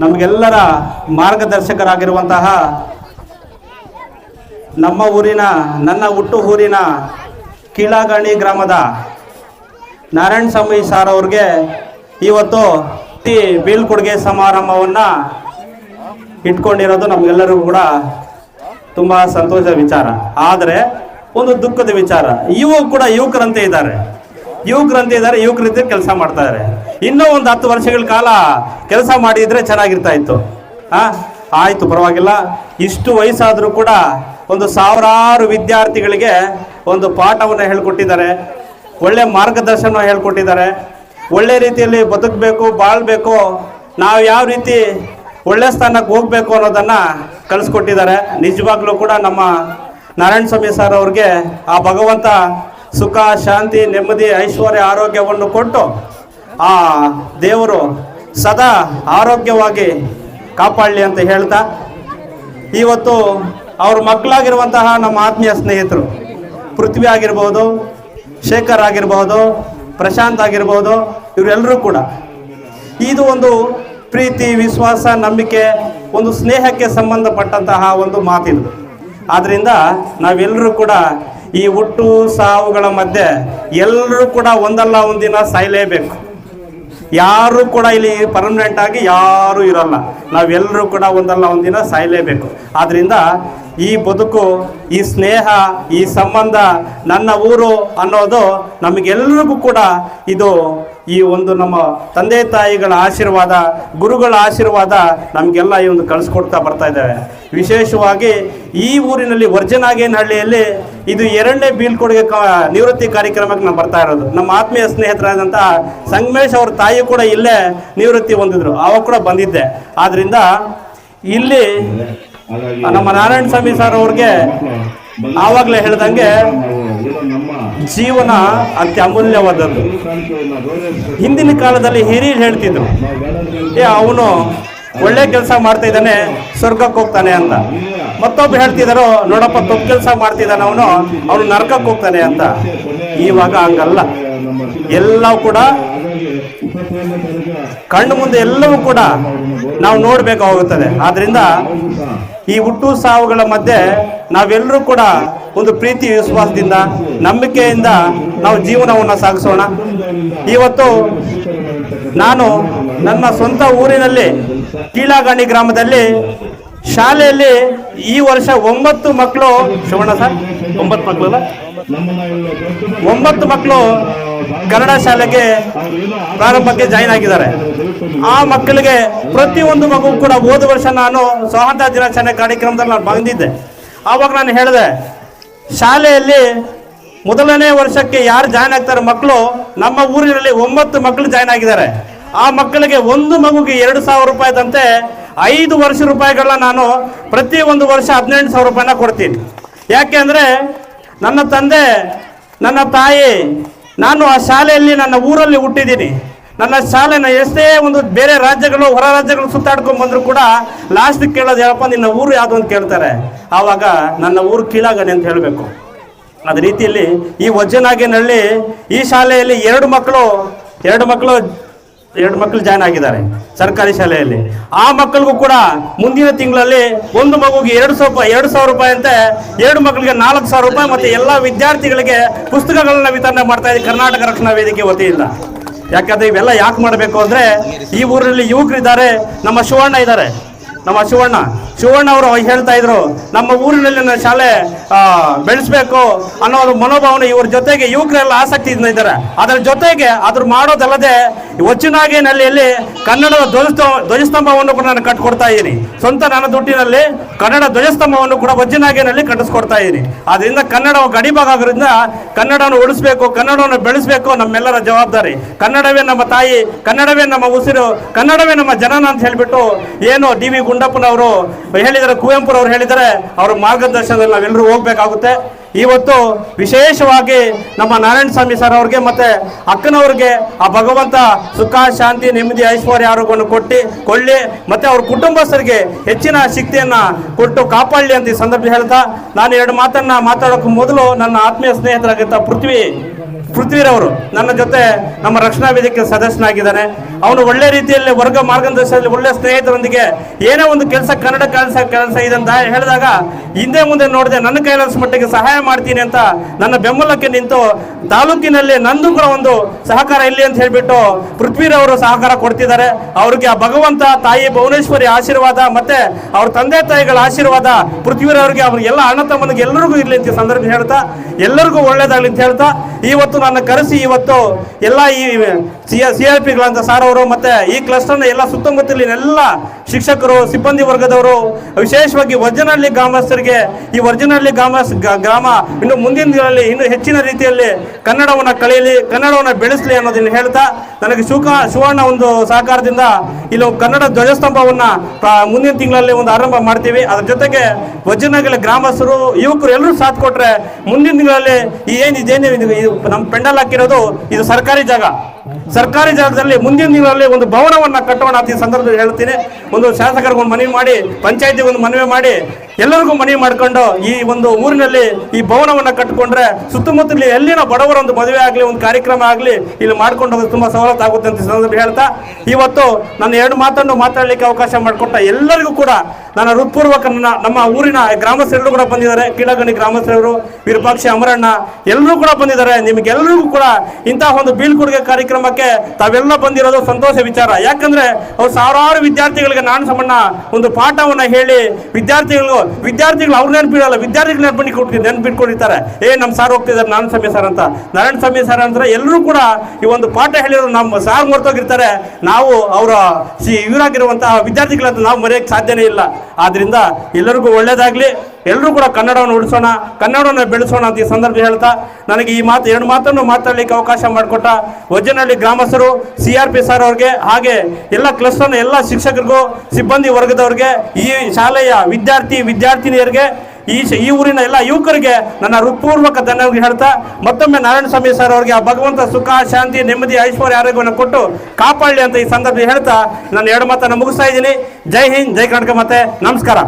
ನಮಗೆಲ್ಲರ ಮಾರ್ಗದರ್ಶಕರಾಗಿರುವಂತಹ ನಮ್ಮ ಊರಿನ, ನನ್ನ ಹುಟ್ಟು ಊರಿನ ಕೀಳಾಗಣಿ ಗ್ರಾಮದ ನಾರಾಯಣ ಸ್ವಾಮಿ ಸಾರ್ ಅವ್ರಿಗೆ ಇವತ್ತು ಬೀಳ್ಕೊಡುಗೆ ಸಮಾರಂಭವನ್ನು ಇಟ್ಕೊಂಡಿರೋದು ನಮಗೆಲ್ಲರಿಗೂ ಕೂಡ ತುಂಬ ಸಂತೋಷದ ವಿಚಾರ. ಆದರೆ ಒಂದು ದುಃಖದ ವಿಚಾರ. ಇವು ಕೂಡ ಯುವಕರಂತೆ ಇದ್ದಾರೆ. ಯುವಕರಂತೆ ಇದ್ದಾರೆ, ಯುವಕರಂತೆ ಕೆಲಸ ಮಾಡ್ತಾ ಇದ್ದಾರೆ. ಇನ್ನೂ ಒಂದು ಹತ್ತು ವರ್ಷಗಳ ಕಾಲ ಕೆಲಸ ಮಾಡಿದ್ರೆ ಚೆನ್ನಾಗಿರ್ತಾ ಇತ್ತು. ಆ, ಆಯ್ತು, ಪರವಾಗಿಲ್ಲ. ಇಷ್ಟು ವಯಸ್ಸಾದರೂ ಕೂಡ ಒಂದು ಸಾವಿರಾರು ವಿದ್ಯಾರ್ಥಿಗಳಿಗೆ ಒಂದು ಪಾಠವನ್ನು ಹೇಳ್ಕೊಟ್ಟಿದ್ದಾರೆ. ಒಳ್ಳೆ ಮಾರ್ಗದರ್ಶನ ಹೇಳ್ಕೊಟ್ಟಿದ್ದಾರೆ. ಒಳ್ಳೆ ರೀತಿಯಲ್ಲಿ ಬದುಕಬೇಕು, ಬಾಳ್ಬೇಕು, ನಾವು ಯಾವ ರೀತಿ ಒಳ್ಳೆ ಸ್ಥಾನಕ್ಕೆ ಹೋಗಬೇಕು ಅನ್ನೋದನ್ನ ಕಲಿಸ್ಕೊಟ್ಟಿದ್ದಾರೆ ನಿಜವಾಗ್ಲೂ ಕೂಡ ನಮ್ಮ ನಾರಾಯಣ ಸ್ವಾಮಿ ಸರ್ ಅವ್ರಿಗೆ ಆ ಭಗವಂತ ಸುಖ, ಶಾಂತಿ, ನೆಮ್ಮದಿ, ಐಶ್ವರ್ಯ, ಆರೋಗ್ಯವನ್ನು ಕೊಟ್ಟು ಆ ದೇವರು ಸದಾ ಆರೋಗ್ಯವಾಗಿ ಕಾಪಾಡಲಿ ಅಂತ ಹೇಳ್ತಾ, ಇವತ್ತು ಅವ್ರ ಮಕ್ಕಳಾಗಿರುವಂತಹ ನಮ್ಮ ಆತ್ಮೀಯ ಸ್ನೇಹಿತರು, ಪೃಥ್ವಿ ಆಗಿರ್ಬೋದು, ಶೇಖರ್ ಆಗಿರ್ಬೋದು, ಪ್ರಶಾಂತ್ ಆಗಿರ್ಬೋದು ಇವರೆಲ್ಲರೂ ಕೂಡ ಇದು ಒಂದು ಪ್ರೀತಿ, ವಿಶ್ವಾಸ, ನಂಬಿಕೆ, ಒಂದು ಸ್ನೇಹಕ್ಕೆ ಸಂಬಂಧಪಟ್ಟಂತಹ ಒಂದು ಮಾತಿದು ಆದ್ರಿಂದ ನಾವೆಲ್ಲರೂ ಕೂಡ ಈ ಹುಟ್ಟು, ಸಾವುಗಳ ಮಧ್ಯೆ ಎಲ್ಲರೂ ಕೂಡ ಒಂದಲ್ಲ ಒಂದಿನ ಸಾಯಲೇಬೇಕು. ಯಾರು ಕೂಡ ಇಲ್ಲಿ ಪರ್ಮನೆಂಟ್ ಆಗಿ ಯಾರು ಇರಲ್ಲ. ನಾವೆಲ್ಲರೂ ಕೂಡ ಒಂದಲ್ಲ ಒಂದಿನ ಸಾಯಲೇಬೇಕು. ಆದ್ರಿಂದ ಈ ಬದುಕು, ಈ ಸ್ನೇಹ, ಈ ಸಂಬಂಧ ನನ್ನ ಊರು ಅನ್ನೋದು ನಮಗೆಲ್ಲರಿಗೂ ಕೂಡ ಇದು ಈ ಒಂದು ನಮ್ಮ ತಂದೆ ತಾಯಿಗಳ ಆಶೀರ್ವಾದ, ಗುರುಗಳ ಆಶೀರ್ವಾದ ನಮಗೆಲ್ಲ ಈ ಒಂದು ಕಳಿಸ್ಕೊಡ್ತಾ ಬರ್ತಾ ಇದ್ದಾವೆ. ವಿಶೇಷವಾಗಿ ಈ ಊರಿನಲ್ಲಿ ವರ್ಜನಾಗೇನಹಳ್ಳಿಯಲ್ಲಿ ಇದು ಎರಡನೇ ಬೀಳ್ಕೊಡುಗೆ ನಿವೃತ್ತಿ ಕಾರ್ಯಕ್ರಮಕ್ಕೆ ನಾವು ಬರ್ತಾ ಇರೋದು. ನಮ್ಮ ಆತ್ಮೀಯ ಸ್ನೇಹಿತರಾದಂಥ ಸಂಗಮೇಶ್ ಅವ್ರ ತಾಯಿ ಕೂಡ ಇಲ್ಲೇ ನಿವೃತ್ತಿ ಹೊಂದಿದ್ರು. ಅವಾಗ ಕೂಡ ಬಂದಿದ್ದೆ. ಆದ್ದರಿಂದ ಇಲ್ಲಿ ನಮ್ಮ ನಾರಾಯಣ ಸ್ವಾಮಿ ಸರ್ ಅವ್ರಿಗೆ ಆವಾಗಲೇ ಹೇಳ್ದಂಗೆ ಜೀವನ ಅತಿ ಅಮೂಲ್ಯವಾದದ್ದು. ಹಿಂದಿನ ಕಾಲದಲ್ಲಿ ಹಿರಿಯರು ಹೇಳ್ತಿದ್ರು, ಏ, ಅವನು ಒಳ್ಳೆ ಕೆಲಸ ಮಾಡ್ತಾ ಇದ್ದಾನೆ, ಸ್ವರ್ಗಕ್ಕೆ ಹೋಗ್ತಾನೆ ಅಂತ. ಮತ್ತೊಬ್ಬ ಹೇಳ್ತಿದ್ದಾರೋ ನೋಡಪ್ಪ, ತಪ್ಪು ಕೆಲಸ ಮಾಡ್ತಿದ್ದಾನೆ ಅವನು ಅವನು ನರಕಕ್ಕೆ ಹೋಗ್ತಾನೆ ಅಂತ. ಇವಾಗ ಹಂಗಲ್ಲ. ಎಲ್ಲವೂ ಕೂಡ ಕಣ್ಣು ಮುಂದೆ ಎಲ್ಲವೂ ಕೂಡ ನಾವು ನೋಡಬೇಕಾಗುತ್ತದೆ ಆದ್ರಿಂದ ಈ ಹುಟ್ಟು ಸಾವುಗಳ ಮಧ್ಯೆ ನಾವೆಲ್ಲರೂ ಕೂಡ ಒಂದು ಪ್ರೀತಿ ವಿಶ್ವಾಸದಿಂದ, ನಂಬಿಕೆಯಿಂದ ನಾವು ಜೀವನವನ್ನು ಸಾಗಿಸೋಣ. ಇವತ್ತು ನಾನು ನನ್ನ ಸ್ವಂತ ಊರಿನಲ್ಲಿ ಕೀಳಾಗಣಿ ಗ್ರಾಮದಲ್ಲಿ ಶಾಲೆಯಲ್ಲಿ ಈ ವರ್ಷ ಒಂಬತ್ತು ಮಕ್ಕಳು ಶಿವಣ್ಣ ಸರ್? ಒಂಬತ್ತು ಮಕ್ಕಳಲ್ಲ? ಒಂಬತ್ತು ಮಕ್ಕಳು ಕನ್ನಡ ಶಾಲೆಗೆ ಪ್ರಾರಂಭಕ್ಕೆ ಜಾಯಿನ್ ಆಗಿದ್ದಾರೆ. ಆ ಮಕ್ಕಳಿಗೆ ಪ್ರತಿಯೊಂದು ಮಗು ಕೂಡ ಹೋದ ವರ್ಷ ನಾನು ಸ್ವಾತಂತ್ರ್ಯ ದಿನಾಚರಣೆ ಕಾರ್ಯಕ್ರಮದಲ್ಲಿ ನಾನು ಬಂದಿದ್ದೆ. ಆವಾಗ ನಾನು ಹೇಳಿದೆ, ಶಾಲೆಯಲ್ಲಿ ಮೊದಲನೇ ವರ್ಷಕ್ಕೆ ಯಾರು ಜಾಯ್ನ್ ಆಗ್ತಾರೆ ಮಕ್ಕಳು, ನಮ್ಮ ಊರಿನಲ್ಲಿ ಒಂಬತ್ತು ಮಕ್ಕಳು ಜಾಯ್ನ್ ಆಗಿದ್ದಾರೆ. ಆ ಮಕ್ಕಳಿಗೆ ಒಂದು ಮಗುಗೆ ಎರಡು ಸಾವಿರ ರೂಪಾಯಿದಂತೆ ಐದು ವರ್ಷ ರೂಪಾಯಿಗಳನ್ನ ನಾನು ಪ್ರತಿ ಒಂದು ವರ್ಷ ಹದಿನೆಂಟು ಸಾವಿರ ರೂಪಾಯಿನ ಕೊಡ್ತೀನಿ. ಯಾಕೆ ಅಂದರೆ ನನ್ನ ತಂದೆ, ನನ್ನ ತಾಯಿ, ನಾನು ಆ ಶಾಲೆಯಲ್ಲಿ ನನ್ನ ಊರಲ್ಲಿ ಹುಟ್ಟಿದ್ದೀನಿ. ನನ್ನ ಶಾಲೆನ ಎಷ್ಟೇ ಒಂದು ಬೇರೆ ರಾಜ್ಯಗಳು ಹೊರ ರಾಜ್ಯಗಳು ಸುತ್ತಾಡ್ಕೊಂಡು ಬಂದರೂ ಕೂಡ ಲಾಸ್ಟ್ ಕೇಳೋದು ಹೇಳಪ್ಪ ನಿನ್ನ ಊರು ಯಾವುದು ಅಂತ ಕೇಳ್ತಾರೆ. ಆವಾಗ ನನ್ನ ಊರು ಕೀಳಾಗದೆ ಅಂತ ಹೇಳಬೇಕು. ಅದೇ ರೀತಿಯಲ್ಲಿ ಈ ವಜ್ಜನಾಗಿನಲ್ಲಿ ಈ ಶಾಲೆಯಲ್ಲಿ ಎರಡು ಮಕ್ಕಳು ಎರಡು ಮಕ್ಕಳು ಎರಡು ಮಕ್ಕಳು ಜಾಯ್ನ್ ಆಗಿದ್ದಾರೆ ಸರ್ಕಾರಿ ಶಾಲೆಯಲ್ಲಿ. ಆ ಮಕ್ಕಳಿಗೂ ಕೂಡ ಮುಂದಿನ ತಿಂಗಳಲ್ಲಿ ಒಂದು ಮಗುಗೆ ಎರಡು ಸಾವಿರ ಎರಡು ಸಾವಿರ ರೂಪಾಯಿ ಅಂತೆ ಎರಡು ಮಕ್ಕಳಿಗೆ ನಾಲ್ಕು ಸಾವಿರ ರೂಪಾಯಿ ಮತ್ತೆ ಎಲ್ಲ ವಿದ್ಯಾರ್ಥಿಗಳಿಗೆ ಪುಸ್ತಕಗಳನ್ನ ವಿತರಣೆ ಮಾಡ್ತಾ ಇದ್ದೀವಿ ಕರ್ನಾಟಕ ರಕ್ಷಣಾ ವೇದಿಕೆ ವತಿಯಿಂದ. ಯಾಕಂದ್ರೆ ಇವೆಲ್ಲ ಯಾಕೆ ಮಾಡಬೇಕು ಅಂದ್ರೆ ಈ ಊರಲ್ಲಿ ಯುವಕರಿದ್ದಾರೆ, ನಮ್ಮ ಶಿವಣ್ಣ ಇದ್ದಾರೆ. ನಮ್ಮ ಶಿವಣ್ಣ ಶಿವಣ್ಣ ಅವರು ಹೇಳ್ತಾ ಇದ್ರು, ನಮ್ಮ ಊರಿನಲ್ಲಿ ಶಾಲೆ ಬೆಳೆಸಬೇಕು ಅನ್ನೋ ಒಂದು ಮನೋಭಾವನೆ ಇವ್ರ ಜೊತೆಗೆ ಯುವಕರೆಲ್ಲ ಆಸಕ್ತಿ ಇದ್ದಾರೆ. ಅದರ ಜೊತೆಗೆ ಅದ್ರ ಮಾಡೋದಲ್ಲದೆ ಒಚ್ಚನಾಗೇನಹಳ್ಳಿಯಲ್ಲಿ ಕನ್ನಡದ ಧ್ವಜಸ್ತ ಧ್ವಜಸ್ತಂಭವನ್ನು ಕೂಡ ನಾನು ಕಟ್ಕೊಡ್ತಾ ಇದ್ದೀನಿ. ಸ್ವಂತ ನನ್ನ ದುಡ್ಡಿನಲ್ಲಿ ಕನ್ನಡ ಧ್ವಜಸ್ತಂಭವನ್ನು ಕೂಡ ವಜ್ಜನಾಗೇನಲ್ಲಿ ಕಟ್ಟಿಸ್ಕೊಡ್ತಾ ಇದ್ದೀನಿ. ಅದರಿಂದ ಕನ್ನಡ ಗಡಿಭಾಗ ಆಗೋದ್ರಿಂದ ಕನ್ನಡವನ್ನು ಉಳಿಸ್ಬೇಕು, ಕನ್ನಡವನ್ನು ಬೆಳೆಸಬೇಕು ನಮ್ಮೆಲ್ಲರ ಜವಾಬ್ದಾರಿ. ಕನ್ನಡವೇ ನಮ್ಮ ತಾಯಿ, ಕನ್ನಡವೇ ನಮ್ಮ ಉಸಿರು, ಕನ್ನಡವೇ ನಮ್ಮ ಜನನ ಅಂತ ಹೇಳಿಬಿಟ್ಟು ಏನು ಡಿ ವಿ ಗುಂಡಪ್ಪನವರು ಹೇಳಿದ್ದಾರೆ ಕುವೆಂಪುರವರು ಹೇಳಿದರೆ, ಅವರ ಮಾರ್ಗದರ್ಶನದಲ್ಲಿ ನಾವೆಲ್ಲರೂ ಹೋಗ್ಬೇಕಾಗುತ್ತೆ. ಇವತ್ತು ವಿಶೇಷವಾಗಿ ನಮ್ಮ ನಾರಾಯಣ ಸ್ವಾಮಿ ಸರ್ ಅವ್ರಿಗೆ ಮತ್ತೆ ಅಕ್ಕನವ್ರಿಗೆ ಆ ಭಗವಂತ ಸುಖ, ಶಾಂತಿ, ನೆಮ್ಮದಿ, ಐಶ್ವರ್ಯ, ಆರೋಗ್ಯವನ್ನು ಕೊಟ್ಟು ಕೊಳ್ಳಿ. ಮತ್ತೆ ಅವ್ರ ಕುಟುಂಬಸ್ಥರಿಗೆ ಹೆಚ್ಚಿನ ಶಕ್ತಿಯನ್ನ ಕೊಟ್ಟು ಕಾಪಾಡಲಿ ಅಂತ ಈ ಸಂದರ್ಭ ಹೇಳ್ತಾ, ನಾನು ಎರಡು ಮಾತನ್ನ ಮಾತಾಡೋಕೆ ಮೊದಲು ನನ್ನ ಆತ್ಮೀಯ ಸ್ನೇಹಿತರಾಗಿದ್ದ ಪೃಥ್ವಿ ಪೃಥ್ವಿರವರು ನನ್ನ ಜೊತೆ ನಮ್ಮ ರಕ್ಷಣಾ ವೇದಿಕೆ ಸದಸ್ಯನಾಗಿದ್ದಾನೆ. ಅವನು ಒಳ್ಳೆ ರೀತಿಯಲ್ಲಿ ವರ್ಗ ಮಾರ್ಗದರ್ಶನದಲ್ಲಿ ಒಳ್ಳೆ ಸ್ನೇಹಿತರೊಂದಿಗೆ ಏನೇ ಒಂದು ಕೆಲಸ, ಕನ್ನಡ ಕೆಲಸ ಕೆಲಸ ಇದೆ ಅಂತ ಹೇಳಿದಾಗ, ಹಿಂದೆ ಮುಂದೆ ನೋಡಿದೆ ನನ್ನ ಕೈಲಾಸ ಮಟ್ಟಿಗೆ ಸಹಾಯ ಮಾಡ್ತೀನಿ ಅಂತ ನನ್ನ ಬೆಂಬಲಕ್ಕೆ ನಿಂತು ತಾಲೂಕಿನಲ್ಲಿ ನಂದು ಕೂಡ ಒಂದು ಸಹಕಾರ ಇಲ್ಲಿ ಅಂತ ಹೇಳಿಬಿಟ್ಟು ಪೃಥ್ವಿರವರು ಸಹಕಾರ ಕೊಡ್ತಿದ್ದಾರೆ. ಅವ್ರಿಗೆ ಆ ಭಗವಂತ, ತಾಯಿ ಭುವನೇಶ್ವರಿ ಆಶೀರ್ವಾದ ಮತ್ತೆ ಅವ್ರ ತಂದೆ ತಾಯಿಗಳ ಆಶೀರ್ವಾದ ಪೃಥ್ವಿರವರಿಗೆ ಅವ್ರಿಗೆ ಎಲ್ಲ ಅಣ್ಣ ತಮ್ಮನಿಗೆ ಎಲ್ಲರಿಗೂ ಇರಲಿ ಅಂತ ಸಂದರ್ಭ ಹೇಳ್ತಾ, ಎಲ್ಲರಿಗೂ ಒಳ್ಳೇದಾಗ್ಲಿ ಅಂತ ಹೇಳ್ತಾ, ಇವತ್ತು ನನ್ನ ಕರೆಸಿ ಇವತ್ತು ಎಲ್ಲ ಈ ಸಿ ಸಿ ಆರ್ ಪಿಗಳಂತ ಸಾರ್ ಅವರು ಮತ್ತೆ ಈ ಕ್ಲಸ್ಟರ್ನ ಎಲ್ಲ ಸುತ್ತಮುತ್ತಲಿನ ಎಲ್ಲ ಶಿಕ್ಷಕರು, ಸಿಬ್ಬಂದಿ ವರ್ಗದವರು, ವಿಶೇಷವಾಗಿ ವರ್ಜನಹಳ್ಳಿ ಗ್ರಾಮಸ್ಥರಿಗೆ ಈ ವರ್ಜನಹಳ್ಳಿ ಗ್ರಾಮ ಗ್ರಾಮ ಇನ್ನು ಮುಂದಿನ ದಿನಗಳಲ್ಲಿ ಇನ್ನು ಹೆಚ್ಚಿನ ರೀತಿಯಲ್ಲಿ ಕನ್ನಡವನ್ನು ಕಳೆಯಲಿ, ಕನ್ನಡವನ್ನು ಬೆಳೆಸಲಿ ಅನ್ನೋದನ್ನು ಹೇಳ್ತಾ ನನಗೆ ಶುಕ ಸುವರ್ಣ ಒಂದು ಸಹಕಾರದಿಂದ ಇಲ್ಲಿ ಕನ್ನಡ ಧ್ವಜಸ್ತಂಭವನ್ನ ಮುಂದಿನ ತಿಂಗಳಲ್ಲಿ ಒಂದು ಆರಂಭ ಮಾಡ್ತೀವಿ. ಅದರ ಜೊತೆಗೆ ವಜ್ರನಗರ ಗ್ರಾಮಸ್ಥರು, ಯುವಕರು ಎಲ್ಲರೂ ಸಾಥ್ ಕೊಟ್ರೆ ಮುಂದಿನ ದಿನಗಳಲ್ಲಿ ಈ ಏನು ಇದೇನು ಇದು ಇದು ನಮ್ಮ ಪೆಂಡಲ್ ಹಾಕಿರೋದು ಇದು ಸರ್ಕಾರಿ ಜಾಗ. ಸರ್ಕಾರಿ ಜಾಗದಲ್ಲಿ ಮುಂದಿನ ದಿನಗಳಲ್ಲಿ ಒಂದು ಭವನವನ್ನ ಕಟ್ಟೋಣ ಅಂತ ಈ ಸಂದರ್ಭದಲ್ಲಿ ಹೇಳ್ತೀನಿ. ಒಂದು ಶಾಸಕರಿಗೆ ಒಂದು ಮನವಿ ಮಾಡಿ ಪಂಚಾಯತಿಗೆ ಒಂದು ಮನವಿ ಮಾಡಿ, ಎಲ್ಲರಿಗೂ ಮನವಿ ಮಾಡ್ಕೊಂಡು ಈ ಒಂದು ಊರಿನಲ್ಲಿ ಈ ಭವನವನ್ನ ಕಟ್ಟಿಕೊಂಡ್ರೆ ಸುತ್ತಮುತ್ತಲಿ ಎಲ್ಲಿನ ಬಡವರ ಒಂದು ಮದುವೆ ಆಗಲಿ, ಒಂದು ಕಾರ್ಯಕ್ರಮ ಆಗಲಿ ಇಲ್ಲಿ ಮಾಡ್ಕೊಂಡು ಹೋಗೋದು ತುಂಬಾ ಸವಲತ್ತು ಆಗುತ್ತೆ ಅಂತ ಈ ಸಂದರ್ಭದಲ್ಲಿ ಹೇಳ್ತಾ. ಇವತ್ತು ನನ್ನ ಎರಡು ಮಾತನ್ನು ಮಾತಾಡಲಿಕ್ಕೆ ಅವಕಾಶ ಮಾಡಿಕೊಟ್ಟ ಎಲ್ಲರಿಗೂ ಕೂಡ ನನ್ನ ಹೃತ್ಪೂರ್ವಕ ನಮ್ಮ ಊರಿನ ಗ್ರಾಮಸ್ಥರೆಲ್ಲರೂ ಕೂಡ ಬಂದಿದ್ದಾರೆ. ಕೀಳಗಣಿ ಗ್ರಾಮಸ್ಥರವರು ವಿರೂಪಾಕ್ಷಿ ಅಮರಣ್ಣ ಎಲ್ಲರೂ ಕೂಡ ಬಂದಿದ್ದಾರೆ. ನಿಮಗೆಲ್ಲರಿಗೂ ಕೂಡ ಇಂತಹ ಒಂದು ಬೀಳ್ಕೊಡುಗೆ ಕಾರ್ಯಕ್ರಮಕ್ಕೆ ತಾವೆಲ್ಲ ಬಂದಿರೋದು ಸಂತೋಷ ವಿಚಾರ. ಯಾಕಂದ್ರೆ ಅವ್ರು ಸಾವಿರಾರು ವಿದ್ಯಾರ್ಥಿಗಳಿಗೆ ನಾನು ಸಮಣ್ಣ ಒಂದು ಪಾಠವನ್ನ ಹೇಳಿ ವಿದ್ಯಾರ್ಥಿಗಳು ವಿದ್ಯಾರ್ಥಿಗಳು ಅವ್ರು ನೆನಪಿಡಲ್ಲ ವಿದ್ಯಾರ್ಥಿಗಳು ನೆನಪಿ ಕೊಟ್ಟು ನೆನಪಿಟ್ಕೊಂಡಿರ್ತಾರೆ. ಏ ನಮ್ಮ ಸಾರ್ ಹೋಗ್ತಿದ್ದಾರೆ, ನಾನು ಸಮಯ ಸರ್ ಅಂತ. ನಾರಾಯಣ ಸ್ವಾಮಿ ಸರ್ ಅಂದ್ರೆ ಎಲ್ಲರೂ ಕೂಡ ಈ ಒಂದು ಪಾಠ ಹೇಳಿರೋ ನಮ್ಮ ಸಾರ್ ಮರ್ತೋಗಿರ್ತಾರೆ ನಾವು ಅವರ ಇವರಾಗಿರುವಂತಹ ವಿದ್ಯಾರ್ಥಿಗಳಂತ ನಾವು ಮರೆಯಕ್ಕೆ ಸಾಧ್ಯನೇ ಇಲ್ಲ. ಆದ್ರಿಂದ ಎಲ್ಲರಿಗೂ ಒಳ್ಳೇದಾಗ್ಲಿ. ಎಲ್ಲರೂ ಕೂಡ ಕನ್ನಡವನ್ನು ಉಳಿಸೋಣ, ಕನ್ನಡವನ್ನು ಬೆಳೆಸೋಣ ಅಂತ ಈ ಸಂದರ್ಭ ಹೇಳ್ತಾ, ನನಗೆ ಈ ಮಾತು, ಎರಡು ಮಾತನ್ನು ಮಾತಾಡಲಿಕ್ಕೆ ಅವಕಾಶ ಮಾಡಿಕೊಟ್ಟ ವಜ್ರನಹಳ್ಳಿ ಗ್ರಾಮಸ್ಥರು ಸಿ ಆರ್ ಪಿ ಸರ್ ಅವ್ರಿಗೆ, ಹಾಗೆ ಎಲ್ಲ ಕ್ಲಸ್ಟರ್ನ ಎಲ್ಲ ಶಿಕ್ಷಕರಿಗೂ, ಸಿಬ್ಬಂದಿ ವರ್ಗದವ್ರಿಗೆ, ಈ ಶಾಲೆಯ ವಿದ್ಯಾರ್ಥಿ, ವಿದ್ಯಾರ್ಥಿನಿಯರಿಗೆ, ಈ ಈ ಊರಿನ ಎಲ್ಲ ಯುವಕರಿಗೆ ನನ್ನ ಹೃತ್ಪೂರ್ವಕ ಧನ್ಯವಾದ ಹೇಳ್ತಾ, ಮತ್ತೊಮ್ಮೆ ನಾರಾಯಣ ಸ್ವಾಮಿ ಸರ್ ಅವರಿಗೆ ಆ ಭಗವಂತ ಸುಖ, ಶಾಂತಿ, ನೆಮ್ಮದಿ, ಐಶ್ವರ್ಯ, ಆರೋಗ್ಯವನ್ನು ಕೊಟ್ಟು ಕಾಪಾಡಲಿ ಅಂತ ಈ ಸಂದರ್ಭ ಹೇಳ್ತಾ ನಾನು ಎರಡು ಮಾತನ್ನು ಮುಗಿಸ್ತಾ ಇದ್ದೀನಿ. ಜೈ ಹಿಂದ್, ಜೈ ಕರ್ನಾಟಕ ಮತ್ತೆ ನಮಸ್ಕಾರ.